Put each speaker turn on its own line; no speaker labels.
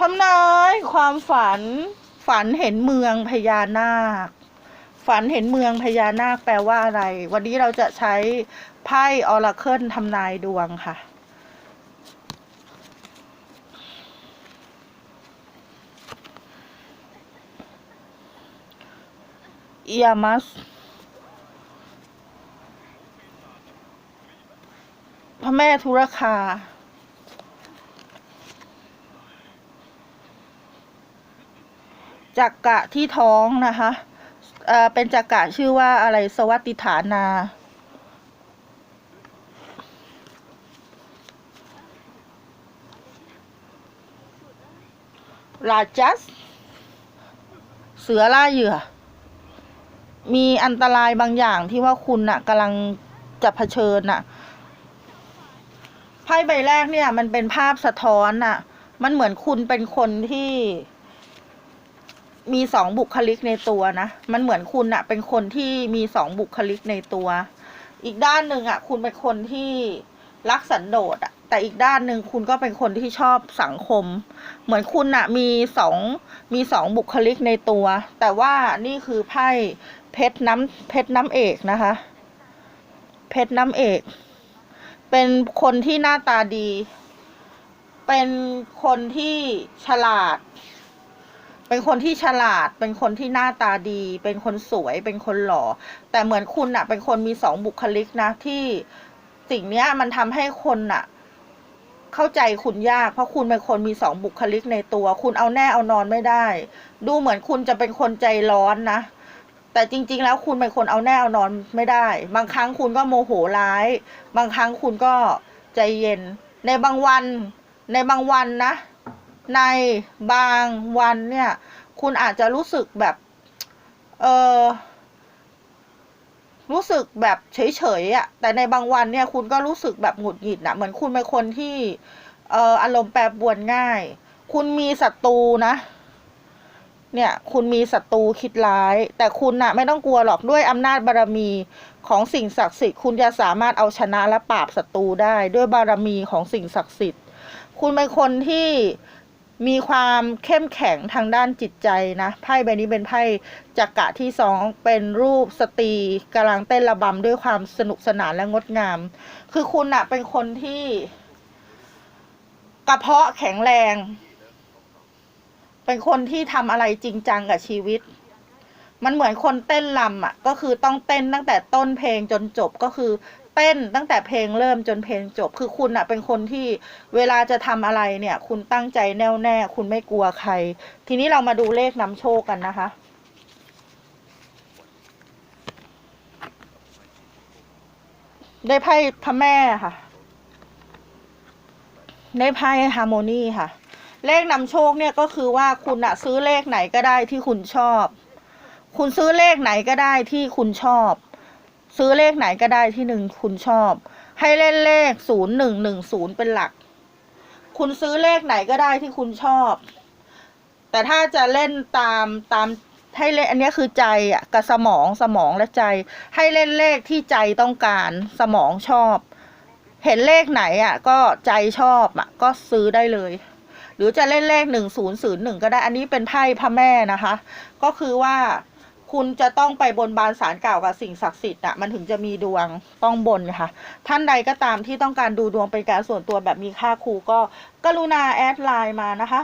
ทำนายความฝัน ฝันเห็นเมืองพญานาค ฝันเห็นเมืองพญานาคแปลว่าอะไร วันนี้เราจะใช้ไพ่ออราเคิลทำนายดวงค่ะ เอียมัสพระแม่ธุรคา จักกะที่ท้องนะคะเอ่อเป็นจักกะชื่อว่าอะไรสวัสดิฐานา ราจัส เสือล่าเหยื่อ มีอันตรายบางอย่างที่ว่าคุณน่ะกำลังจะเผชิญน่ะไพ่ใบแรกเนี่ย มันเป็นภาพสะท้อนน่ะ มันเหมือนคุณเป็นคนที่ มีสองบุคลิกในตัวนะ มันเหมือนคุณอะเป็นคนที่มีสองบุคลิกในตัว อีกด้านหนึ่งอะคุณเป็นคนที่รักสันโดษอะแต่อีกด้านหนึ่งคุณก็เป็นคนที่ชอบสังคม เหมือนคุณอะมีสองมีสองบุคลิกในตัว แต่ว่านี่คือไพ่เพชรน้ำเพชรน้ำเอกนะคะ เพชรน้ำเอก เป็นคนที่หน้าตาดี เป็นคนที่ฉลาด เป็นคนที่ฉลาด เป็นคนที่หน้าตาดี เป็นคนสวย เป็นคนหล่อ แต่เหมือนคุณอะเป็นคนมีสองบุคลิกนะที่สิ่งเนี้ยมันทำให้คนอะเข้าใจคุณยาก เพราะคุณเป็นคนมีสองบุคลิกในตัว คุณเอาแน่เอานอนไม่ได้ ดูเหมือนคุณจะเป็นคนใจร้อนนะ แต่จริง ๆ แล้วคุณเป็นคนเอาแน่เอานอนไม่ได้ บางครั้งคุณก็โมโหร้าย บางครั้งคุณก็ใจเย็น ในบางวัน ในบางวันนะ ในบางวันเนี่ย คุณอาจจะรู้สึกแบบ เออรู้สึกแบบเฉยๆอะ่ะ แต่ในบางวันเนี่ยคุณก็รู้สึกแบบหงุดหงิดนะเหมือนคุณเป็นคนที่ เอออารมณ์แปรปรวนง่าย คุณมีศัตรูนะ เนี่ย คุณมีศัตรูคิดร้าย แต่คุณน่ะ ไม่ต้องกลัวหรอกด้วยอำนาจบารมีของสิ่งศักดิ์สิทธิ์คุณจะสามารถเอาชนะและปราบศัตรูได้ ด้วยบารมีของสิ่งศักดิ์สิทธิ์ คุณเป็นคนที่ มีความเข้มแข็งทางด้านจิตใจนะ ไพ่ใบนี้เป็นไพ่จักระที่สองเป็นรูปสตรีกำลังเต้นระบำด้วยความสนุกสนานและงดงาม คือคุณอะเป็นคนที่ กระเพาะแข็งแรง เป็นคนที่ทำอะไรจริงจังกับชีวิต มันเหมือนคนเต้นลำอะ ก็คือต้องเต้นตั้งแต่ต้นเพลงจนจบก็คือเต้นตั้งแต่เพลงเริ่มจนเพลงจบ คือคุณอะเป็นคนที่เวลาจะทำอะไรเนี่ย คุณตั้งใจแน่วแน่ คุณไม่กลัวใคร ทีนี้เรามาดูเลขนำโชคกันนะคะ ได้ไพ่พระแม่ค่ะ ได้ไพ่ฮาร์โมนีค่ะ เลขนำโชคเนี่ยก็คือว่าคุณอะซื้อเลขไหนก็ได้ที่คุณชอบ คุณซื้อเลขไหนก็ได้ที่คุณชอบ ซื้อเลขไหนก็ได้ที่หนึ่งคุณชอบ ให้เล่นเลขศูนย์หนึ่งหนึ่งศูนย์เป็นหลัก คุณซื้อเลขไหนก็ได้ที่คุณชอบ แต่ถ้าจะเล่นตามตามให้เล่นอันนี้คือใจอะกับสมองสมองและใจ ให้เล่นเลขที่ใจต้องการสมองชอบ เห็นเลขไหนอะ ก็ใจชอบอะ ก็ซื้อได้เลย หรือจะเล่นเลขหนึ่งศูนย์ศูนย์หนึ่งก็ได้อันนี้เป็นไพ่พระแม่นะคะ ก็คือว่า คุณจะต้องไปบนบานสารกล่าวกับสิ่งศักดิ์สิทธิ์อะมันถึงจะมีดวงต้องบนค่ะ ท่านใดก็ตามที่ต้องการดูดวงเป็นการส่วนตัวแบบมีค่าครูก็กรุณาแอดไลน์มานะคะ